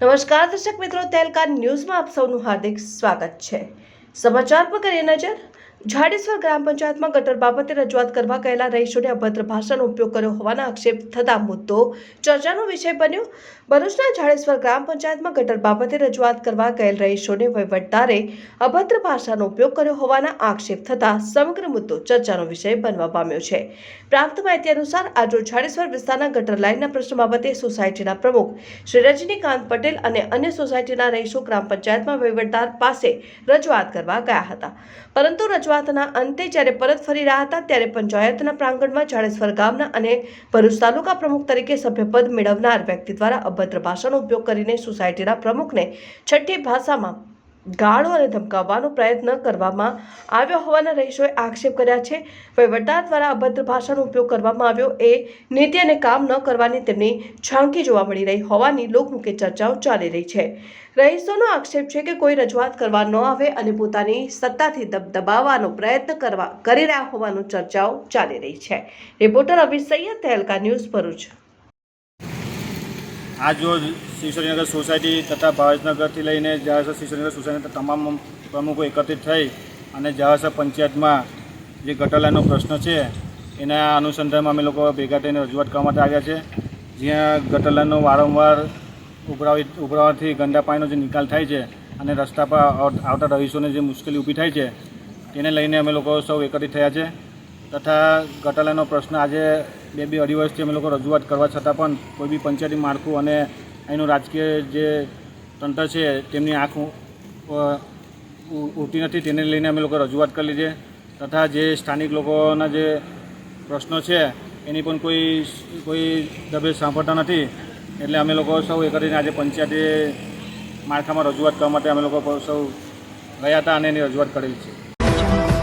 નમસ્કાર દર્શક મિત્રો તેલકાન ન્યૂઝમાં આપ સૌનું હાર્દિક સ્વાગત છે. સમાચાર પર કરીએ નજર. જાડેશ્વર ગ્રામ પંચાયતમાં ગટર બાબતે રજૂઆત કરવા ગયેલા રહીશોને અભદ્ર ભાષાનો ઉપયોગ કર્યો હોવાના આક્ષેપ થતા મુદ્દો ચર્ચાનો વિષય બન્યો. ભરૂચના જાડેશ્વર ગ્રામ પંચાયતમાં ગટર બાબતે રજૂઆત કરવા ગયેલ રહીશોને વહીવટદારે અભદ્ર ભાષાનો ઉપયોગ કર્યો હોવાના આક્ષેપ થતા સમગ્ર મુદ્દો ચર્ચાનો વિષય બનવા પામ્યો છે. પ્રાપ્ત માહિતી અનુસાર, આજરોજ જાડેશ્વર વિસ્તારના ગટર લાઇનના પ્રશ્ન બાબતે સોસાયટીના પ્રમુખ શ્રી રજનીકાંત પટેલ અને અન્ય સોસાયટીના રહીશો ગ્રામ પંચાયતમાં વહીવટદાર પાસે રજૂઆત કરવા ગયા હતા. પરંતુ રજૂઆતના અંતે જ્યારે પરત ફરી રહ્યા હતા, ત્યારે પંચાયતના પ્રાંગણમાં જાડેશ્વર ગામના અને ભરૂચ તાલુકા પ્રમુખ તરીકે સભ્યપદ મેળવનાર વ્યક્તિ દ્વારા અભદ્ર ભાષાનો ઉપયોગ કરીને સોસાયટીના પ્રમુખને છઠ્ઠી ભાષામાં ગાળો અને ધમકાવવાનો પ્રયત્ન કરવામાં આવ્યો હોવાના રહીશોએ આક્ષેપ કર્યા છે. વહીવટદાર દ્વારા અભદ્ર ભાષાનો ઉપયોગ કરવામાં આવ્યો. એ નીતિ અને કામ ન કરવાની તેમની છાંકી જોવા મળી રહી હોવાની લોકમુખે ચર્ચાઓ ચાલી રહી છે. રહીશોનો આક્ષેપ છે કે કોઈ રજૂઆત કરવા ન આવે અને પોતાની સત્તાથી દબ દબાવવાનો પ્રયત્ન કરવા કરી રહ્યા હોવાનું ચર્ચાઓ ચાલી રહી છે. Reporter Abhi Saiyed Tehelka news Bharuch. આજ રોજ શિવસરીનગર સોસાયટી તથા ભાવેશનગરથી લઈને જહાસર શિવસરીનગર સોસાયટીના તમામ પ્રમુખો એકત્રિત થઈ અને જહાસર પંચાયતમાં જે ગટરલાઈનનો પ્રશ્ન છે, એના અનુસંધાનમાં અમે લોકો ભેગા થઈને રજૂઆત કરવા માટે આવ્યા છે. જ્યાં ગટરલાઈનનો વારંવાર ઉભરાવી, ઉભરાવાથી ગંદા પાણીનો જે નિકાલ થાય છે અને રસ્તા પર આવતા રહીશોને જે મુશ્કેલી ઊભી થાય છે, તેને લઈને અમે લોકો સૌ એકત્રિત થયા છે. તથા ગટરલાઈનનો પ્રશ્ન આજે બે બે અઢી વર્ષથી અમે લોકો રજૂઆત કરવા છતાં પણ કોઈ બી પંચાયતી માળખું અને અહીંનું રાજકીય જે તંત્ર છે તેમની આંખ ઉ- ઉ- ઉઠતી નથી તેને લઈને અમે લોકો રજૂઆત કરી છે. તથા જે સ્થાનિક લોકોના જે પ્રશ્નો છે એની પણ કોઈ કોઈ દબે સાંભળતા નથી. એટલે અમે લોકો સૌ એ કરીને આજે પંચાયતી માળખામાં રજૂઆત કરવા માટે અમે લોકો સૌ ગયા હતા અને એની રજૂઆત કરેલી છે.